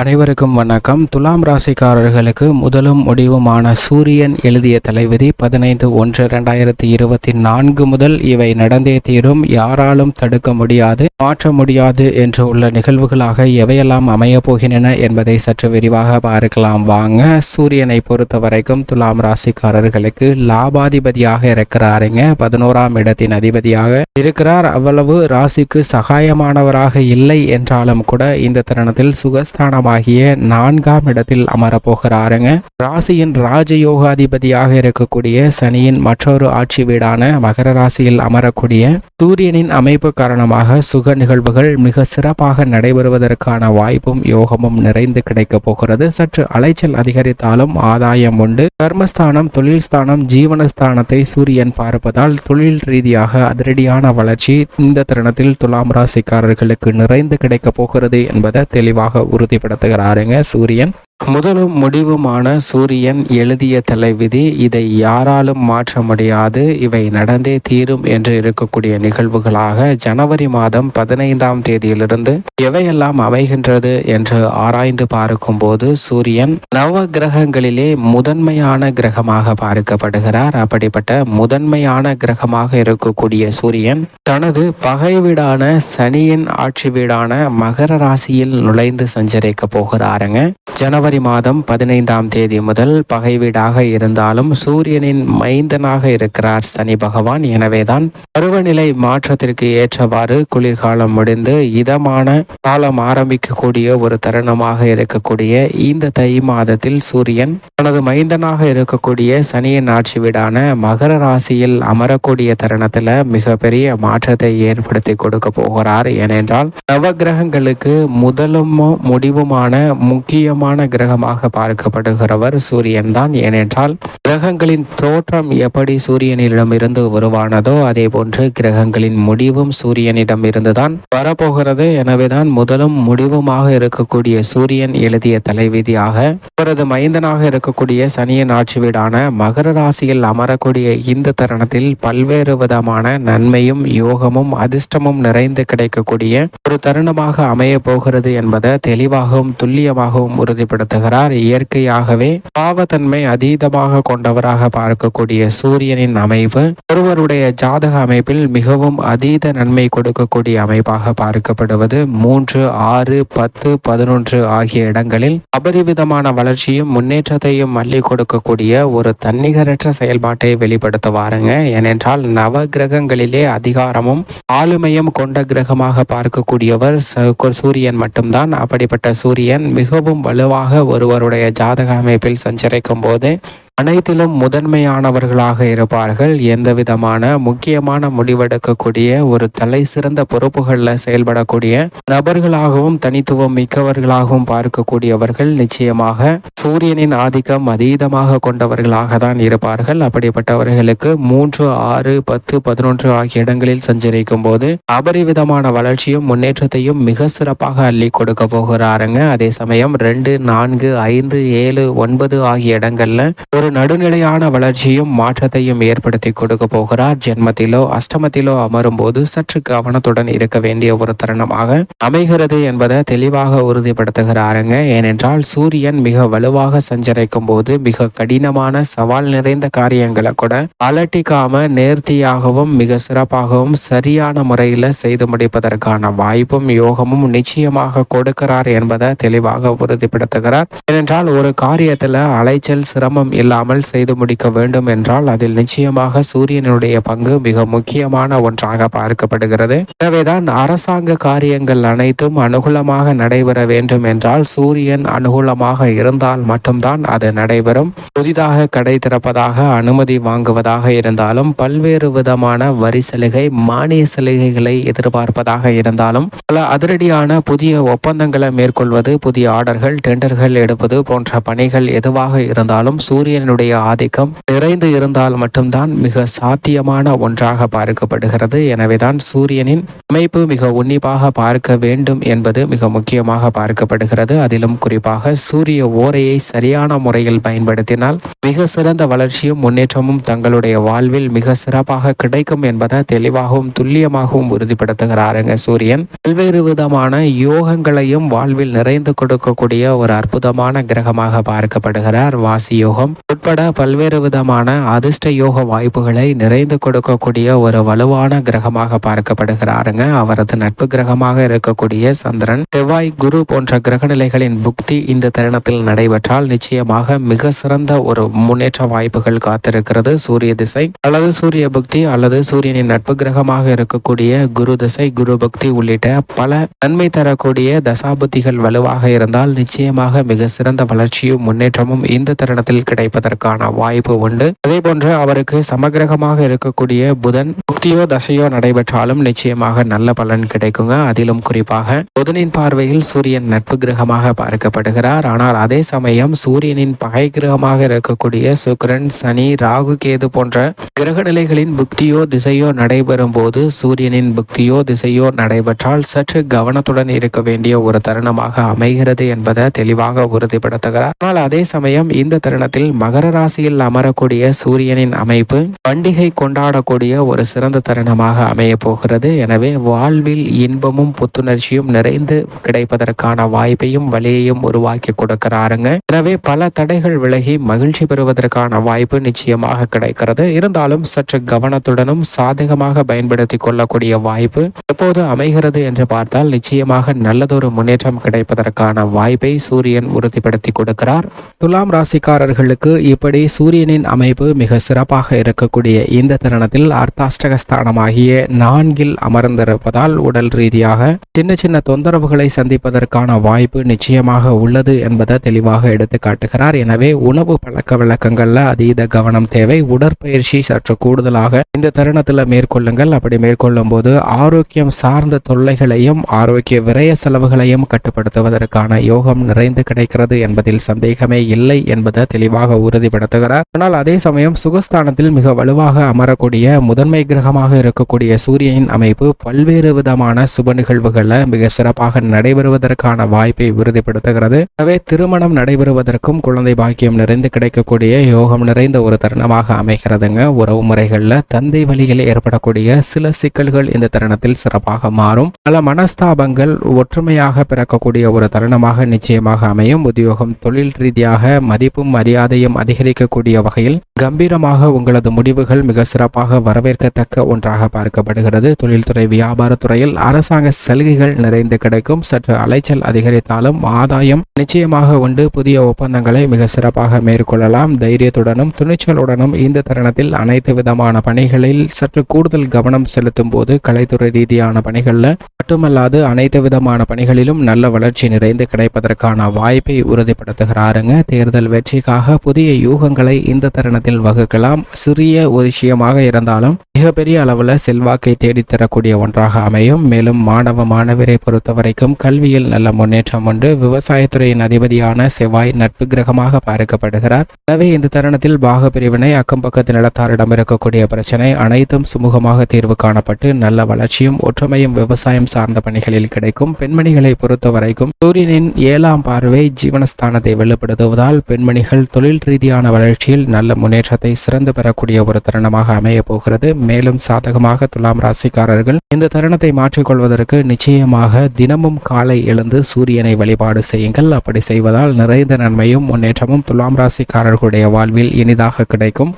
அனைவருக்கும் வணக்கம். துலாம் ராசிக்காரர்களுக்கு முதலும் முடிவுமான சூரியன் எழுதிய தலைவிதி பதினைந்து ஒன்று இரண்டாயிரத்தி இருபத்தி நான்கு முதல் இவை நடந்தே தீரும். யாராலும் தடுக்க முடியாது. மாற்ற முடியாது என்று உள்ள நிகழ்வுகளாக எவையெல்லாம் அமையப் போகின்றன என்பதை சற்று விரிவாக பார்க்கலாம். வாங்க சூரியனை பொறுத்த வரைக்கும் துலாம் ராசிக்காரர்களுக்கு லாபாதிபதியாக இருக்கிறாருங்க. பதினோராம் இடத்தின் அதிபதியாக இருக்கிறார். அவ்வளவு ராசிக்கு சகாயமானவராக இல்லை என்றாலும் கூட இந்த தருணத்தில் சுகஸ்தானமாகிய நான்காம் இடத்தில் அமரப்போகிறாருங்க ராசியின் ராஜயோகாதிபதியாக இருக்கக்கூடிய சனியின் மற்றொரு ஆட்சி வீடான மகர ராசியில் அமரக்கூடிய சூரியனின் அமைப்பு காரணமாக சுக நிகழ்வுகள் மிக சிறப்பாக நடைபெறுவதற்கான வாய்ப்பும் யோகமும் நிறைந்து கிடைக்கப் போகிறது. சற்று அலைச்சல் அதிகரித்தாலும் ஆதாயம் உண்டு. கர்மஸ்தானம் தொழில் ஸ்தானம் ஜீவனஸ்தானத்தை சூரியன் பார்ப்பதால் தொழில் ரீதியாக அதிரடியான வளர்ச்சி இந்த தருணத்தில் துலாம் ராசிக்காரர்களுக்கு நிறைந்து கிடைக்கப் போகிறது என்பதை தெளிவாக உறுதிப்படுத்துகிறாருங்க சூரியன். முதலும் முடிவுமான சூரியன் எழுதிய தலைவிதி இதை யாராலும் மாற்ற முடியாது இவை நடந்தே தீரும் என்று இருக்கக்கூடிய நிகழ்வுகளாக ஜனவரி மாதம் பதினைந்தாம் தேதியிலிருந்து எவையெல்லாம் அமைகின்றது என்று ஆராய்ந்து பார்க்கும்போது சூரியன் நவ கிரகங்களிலே முதன்மையான கிரகமாக பார்க்கப்படுகிறார். அப்படிப்பட்ட முதன்மையான கிரகமாக இருக்கக்கூடிய சூரியன் தனது பகை வீடான சனியின் ஆட்சி வீடான மகர ராசியில் நுழைந்து சஞ்சரிக்க போகிறாருங்க. ஜனவரி மாதம் பதினைந்தாம் தேதி முதல் பகை வீடாக இருந்தாலும் சூரியனின் மைந்தனாக இருக்கிறார் சனி பகவான். எனவேதான் பருவநிலை மாற்றத்திற்கு ஏற்றவாறு குளிர்காலம் முடிந்து இதமான காலம் ஆரம்பிக்கக்கூடிய ஒரு தருணமாக இருக்கக்கூடிய இந்த தை மாதத்தில் சூரியன் தனது மைந்தனாக இருக்கக்கூடிய சனியின் ஆட்சி வீடான மகர ராசியில் அமரக்கூடிய தருணத்துல மிகப்பெரிய மாற்றத்தை ஏற்படுத்தி கொடுக்க போகிறார். ஏனென்றால் நவகிரகங்களுக்கு முதலும் முடிவுமான முக்கியமான கிரகமாக பார்க்கப்படுகிறவர் சூரியன் தான் ஏனென்றால் கிரகங்களின் தோற்றம் எப்படி சூரியனிடம் இருந்து உருவானதோ அதே போன்று கிரகங்களின் முடிவும் சூரியனிடம் இருந்துதான் வரப்போகிறது. எனவேதான் முதலும் முடிவுமாக இருக்கக்கூடிய சூரியன் எழுதிய தலைவிதியாக அவரது மைந்தனாக இருக்கக்கூடிய சனியின் ஆட்சி வீடான மகர ராசியில் அமரக்கூடிய இந்த தருணத்தில் பல்வேறு விதமான நன்மையும் யோகமும் அதிர்ஷ்டமும் நிறைந்து கிடைக்கக்கூடிய ஒரு தருணமாக அமைய போகிறது என்பதை தெளிவாகவும் துல்லியமாகவும் உறுதிப்படுத்துகிறார் இயற்கையாகவே பாவத்தன்மை அதீதமாக கொண்டவராக பார்க்கக்கூடிய சூரியனின் அமைவு ஒருவருடைய ஜாதக அமைப்பில் மிகவும் அதீத நன்மை கொடுக்கக்கூடிய அமைப்பாக பார்க்கப்படுவது மூன்று ஆறு பத்து பதினொன்று ஆகிய இடங்களில் அபரிவிதமான வளர்ச்சியும் முன்னேற்றத்தையும் மல்லி கொடுக்கக்கூடிய ஒரு தன்னிகரற்ற செயல்பாட்டை வெளிப்படுத்துவாருங்க. ஏனென்றால் நவ கிரகங்களிலே அதிகாரமும் ஆளுமையும் கொண்ட கிரகமாக பார்க்கக்கூடியவர் சூரியன் மட்டும்தான். அப்படிப்பட்ட சூரியன் மிகவும் வலுவாக ஒருவருடைய ஜாதக அமைப்பில் சஞ்சரிக்கும் போது அனைத்திலும் முதன்மையானவர்களாக இருப்பார்கள். எந்த விதமான முக்கியமான முடிவெடுக்கக்கூடிய ஒரு தலை சிறந்த பொறுப்புகளில் செயல்படக்கூடிய நபர்களாகவும் தனித்துவம் மிக்கவர்களாகவும் பார்க்கக்கூடியவர்கள் நிச்சயமாக சூரியனின் ஆதிக்கம் அதீதமாக கொண்டவர்களாக தான் இருப்பார்கள். அப்படிப்பட்டவர்களுக்கு மூன்று ஆறு பத்து பதினொன்று ஆகிய இடங்களில் சஞ்சரிக்கும் போது அபரிவிதமான வளர்ச்சியும் முன்னேற்றத்தையும் மிக சிறப்பாக அள்ளி கொடுக்க போகிறாருங்க. அதே சமயம் ரெண்டு நான்கு ஐந்து ஏழு ஒன்பது ஆகிய இடங்கள்ல ஒரு நடுநிலையான வளர்ச்சியும் மாற்றத்தையும் ஏற்படுத்தி கொடுக்க போகிறார். ஜென்மத்திலோ அஷ்டமத்திலோ அமரும் போது சற்று கவனத்துடன் இருக்க வேண்டிய ஒரு தருணமாக அமைகிறது என்பதை தெளிவாக உறுதிப்படுத்துகிறாருங்க. ஏனென்றால் சூரியன் மிக வலுவாக சஞ்சரிக்கும் போது மிக கடினமான சவால் நிறைந்த காரியங்களை கூட அலட்டிக்காம நேர்த்தியாகவும் மிக சிறப்பாகவும் சரியான முறையில் செய்து முடிப்பதற்கான வாய்ப்பும் யோகமும் நிச்சயமாக கொடுக்கிறார் என்பதை தெளிவாக உறுதிப்படுத்துகிறார். ஏனென்றால் ஒரு காரியத்துல அலைச்சல் சிரமம் இல்லாமல் செய்து முடிக்க வேண்டும் என்றால் அதில் நிச்சயமாக சூரியனுடைய பங்கு மிக முக்கியமான ஒன்றாக பார்க்கப்படுகிறது. எனவேதான் அரசாங்க காரியங்கள் அனைத்தும் அனுகூலமாக நடைபெற வேண்டும் என்றால் சூரியன் அனுகூலமாக இருந்தால் மட்டும்தான் அது நடைபெறும். புதிதாக கடை திறப்பதாக அனுமதி வாங்குவதாக இருந்தாலும் பல்வேறு விதமான வரி சலுகை மானிய சலுகைகளை எதிர்பார்ப்பதாக இருந்தாலும் பல அதிரடியான புதிய ஒப்பந்தங்களை மேற்கொள்வது புதிய ஆர்டர்கள் டெண்டர்கள் எடுப்பது போன்ற பணிகள் எதுவாக இருந்தாலும் சூரியன் சூரியனுடைய ஆதிக்கம் நிறைந்து இருந்தால் மட்டும்தான் மிக சாத்தியமான ஒன்றாக பார்க்கப்படுகிறது. எனவேதான் சூரியனின் அமைப்பு மிக உன்னிப்பாக பார்க்க வேண்டும் என்பது மிக முக்கியமாக பார்க்கப்படுகிறது. அதிலும் குறிப்பாக சூரிய ஓரையை சரியான முறையில் பயன்படுத்தினால் மிக சிறந்த வளர்ச்சியும் முன்னேற்றமும் தங்களுடைய வாழ்வில் மிக சிறப்பாக கிடைக்கும் என்பதை தெளிவாகவும் துல்லியமாகவும் உறுதிப்படுத்துகிறாருங்க சூரியன். பல்வேறு விதமான யோகங்களையும் வாழ்வில் நிறைந்து கொடுக்கக்கூடிய ஒரு அற்புதமான கிரகமாக பார்க்கப்படுகிறார். வாசி யோகம் உட்பட பல்வேறு விதமான அதிர்ஷ்ட யோக வாய்ப்புகளை நிறைந்து கொடுக்கக்கூடிய ஒரு வலுவான கிரகமாக பார்க்கப்படுகிறாருங்க. அவரது நட்பு கிரகமாக இருக்கக்கூடிய சந்திரன். செவ்வாய் குரு போன்ற கிரகநிலைகளின் புக்தி இந்த தருணத்தில் நடைபெற்றால் நிச்சயமாக மிக சிறந்த ஒரு முன்னேற்ற வாய்ப்புகள் காத்திருக்கிறது. சூரிய திசை அல்லது சூரிய புக்தி அல்லது சூரியனின் நட்பு கிரகமாக இருக்கக்கூடிய குரு திசை குரு புக்தி உள்ளிட்ட பல நன்மை தரக்கூடிய தசாபுத்திகள் வலுவாக இருந்தால் நிச்சயமாக மிக சிறந்த வளர்ச்சியும் முன்னேற்றமும் இந்த தருணத்தில் கிடைப்பதற்கான வாய்ப்பு உண்டு. அதே போன்று அவருக்கு சமகிரகமாக இருக்கக்கூடிய புதன் முக்தியோ தசையோ நடைபெற்றாலும் நிச்சயமாக நல்ல பலன் கிடைக்குங்க. அதிலும் குறிப்பாக புதனின் பார்வையில் சூரியன் நட்பு கிரகமாக பார்க்கப்படுகிறார். ஆனால் அதே சமயம் சூரியனின் பகை கிரகமாக இருக்கக்கூடிய சுக்கரன் சனி ராகு கேது போன்ற கிரக நிலைகளின் புக்தியோ திசையோ நடைபெறும் போது சூரியனின் புக்தியோ திசையோ நடைபெற்றால் சற்று கவனத்துடன் இருக்க வேண்டிய ஒரு தருணமாக அமைகிறது என்பதை தெளிவாக உறுதிப்படுத்துகிறார். ஆனால் அதே சமயம் இந்த தருணத்தில் மகர ராசியில் அமரக்கூடிய சூரியனின் அமைப்பு பண்டிகை கொண்டாடக்கூடிய ஒரு சிறந்த தருணமாக அமைய போகிறது. எனவே வாழ்வில் இன்பமும் புத்துணர்ச்சியும் நிறைந்து கிடைப்பதற்கான வாய்ப்பையும் வழியையும் உருவாக்கி கொடுக்கிறாருங்க. எனவே பல தடைகள் விலகி மகிழ்ச்சி பெறுவதற்கான வாய்ப்பு நிச்சயமாக கிடைக்கிறது. இருந்தாலும் சற்று கவனத்துடனும் சாதகமாக பயன்படுத்தி கொள்ளக்கூடிய வாய்ப்பு எப்போது அமைகிறது என்று பார்த்தால் நிச்சயமாக நல்லதொரு முன்னேற்றம் கிடைப்பதற்கான வாய்ப்பை சூரியன் உறுதிப்படுத்தி கொடுக்கிறார். துலாம் ராசிக்காரர்களுக்கு இப்படி சூரியனின் அமைப்பு மிக சிறப்பாக இருக்கக்கூடிய இந்த தருணத்தில் அர்த்தாஷ்டகஸ்தானமாகிய நான்கில் அமர்ந்திருப்பதால் உடல் ரீதியாக சின்ன சின்ன தொந்தரவுகளை சந்திப்பதற்கான வாய்ப்பு நிச்சயமாக உள்ளது என்பதை தெளிவாக எடுத்து காட்டுகிறார். எனவே உணவு பழக்க வழக்கங்கள்ல அதீத கவனம் தேவை. உடற்பயிற்சி சற்று கூடுதலாக இந்த தருணத்தில் மேற்கொள்ளுங்கள். அப்படி மேற்கொள்ளும் போது ஆரோக்கியம் சார்ந்த தொல்லைகளையும் ஆரோக்கிய விரய செலவுகளையும் கட்டுப்படுத்துவதற்கான யோகம் நிறைந்து கிடைக்கிறது என்பதில் சந்தேகமே இல்லை என்பதை தெளிவாக உறுதிப்படுத்துகிறார். ஆனால் அதே சமயம் சுகஸ்தானத்தில் மிக வலுவாக அமரக்கூடிய முதன்மை கிரகமாக இருக்கக்கூடிய சூரியனின் அமைப்பு பல்வேறு விதமான சுப நிகழ்வுகளை மிக சிறப்பாக நடைபெறுவதற்கான வாய்ப்பை உறுதிப்படுத்துகிறது. எனவே திருமணம் நடைபெறுவதற்கும் குழந்தை பாக்கியம் நிறைந்து கிடைக்கக்கூடிய யோகம் நிறைந்த ஒரு தருணமாக அமைகிறதுங்க. உறவு முறைகளில் தந்தை வழியில் ஏற்படக்கூடிய சில சிக்கல்கள் இந்த தருணத்தில் சிறப்பாக மாறும். பல மனஸ்தாபங்கள் ஒற்றுமையாக பிறக்கக்கூடிய ஒரு தருணமாக நிச்சயமாக அமையும். உத்தியோகம் தொழில் ரீதியாக மதிப்பும் மரியாதையும் அதிகரிக்கக்கூடிய வகையில் கம்பீரமாக உங்களது முடிவுகள் மிக சிறப்பாக வரவேற்கத்தக்க ஒன்றாக பார்க்கப்படுகிறது. தொழில்துறை வியாபாரத்துறையில் அரசாங்க சலுகைகள் நிறைந்து கிடைக்கும். சற்று அலைச்சல் அதிகரித்தாலும் ஆதாயம் நிச்சயமாக உண்டு. புதிய ஒப்பந்தங்களை மிக சிறப்பாக மேற்கொள்ளலாம். தைரியத்துடனும் துணிச்சலுடனும் இந்த தருணத்தில் அனைத்து விதமான பணிகளில் சற்று கூடுதல் கவனம் செலுத்தும் போது கலைத்துறை ரீதியான பணிகளில் மட்டுமல்லாது அனைத்து விதமான பணிகளிலும் நல்ல வளர்ச்சி நிறைந்து கிடைப்பதற்கான வாய்ப்பை உறுதிப்படுத்துகிறாருங்க. தேர்தல் வெற்றிக்காக புதிய புதிய யூகங்களை இந்த தருணத்தில் வகுக்கலாம். சிறிய ஒரு விஷயமாக இருந்தாலும் மிகப்பெரிய அளவில் செல்வாக்கை தேடித்தரக்கூடிய ஒன்றாக அமையும். மேலும் மாணவ மாணவரை பொறுத்தவரைக்கும் கல்வியில் நல்ல முன்னேற்றம் உண்டு. விவசாயத்துறையின் அதிபதியான செவ்வாய் நட்பு கிரகமாக பார்க்கப்படுகிறார். எனவே இந்த தருணத்தில் பாக பிரிவினை அக்கம் பக்கத்து நிலத்தாரிடம் இருக்கக்கூடிய பிரச்சனை அனைத்தும் சுமூகமாக தீர்வு காணப்பட்டு நல்ல வளர்ச்சியும் ஒற்றுமையும் விவசாயம் சார்ந்த பணிகளில் கிடைக்கும். பெண்மணிகளை பொறுத்தவரைக்கும் சூரியனின் ஏழாம் பார்வை ஜீவனஸ்தானத்தை வெளிப்படுத்துவதால் பெண்மணிகள் தொழில் ரீதியான வளர்ச்சியில் நல்ல முன்னேற்றத்தை சிறந்து பெறக்கூடிய ஒரு தருணமாக அமைய போகிறது. மேலும் சாதகமாக துலாம் ராசிக்காரர்கள் இந்த தருணத்தை மாற்றிக்கொள்வதற்கு நிச்சயமாக தினமும் காலை எழுந்து சூரியனை வழிபாடு செய்யுங்கள். அப்படி செய்வதால் நிறைந்த நன்மையும் முன்னேற்றமும் துலாம் ராசிக்காரர்களுடைய வாழ்வில் இனிதாக கிடைக்கும்.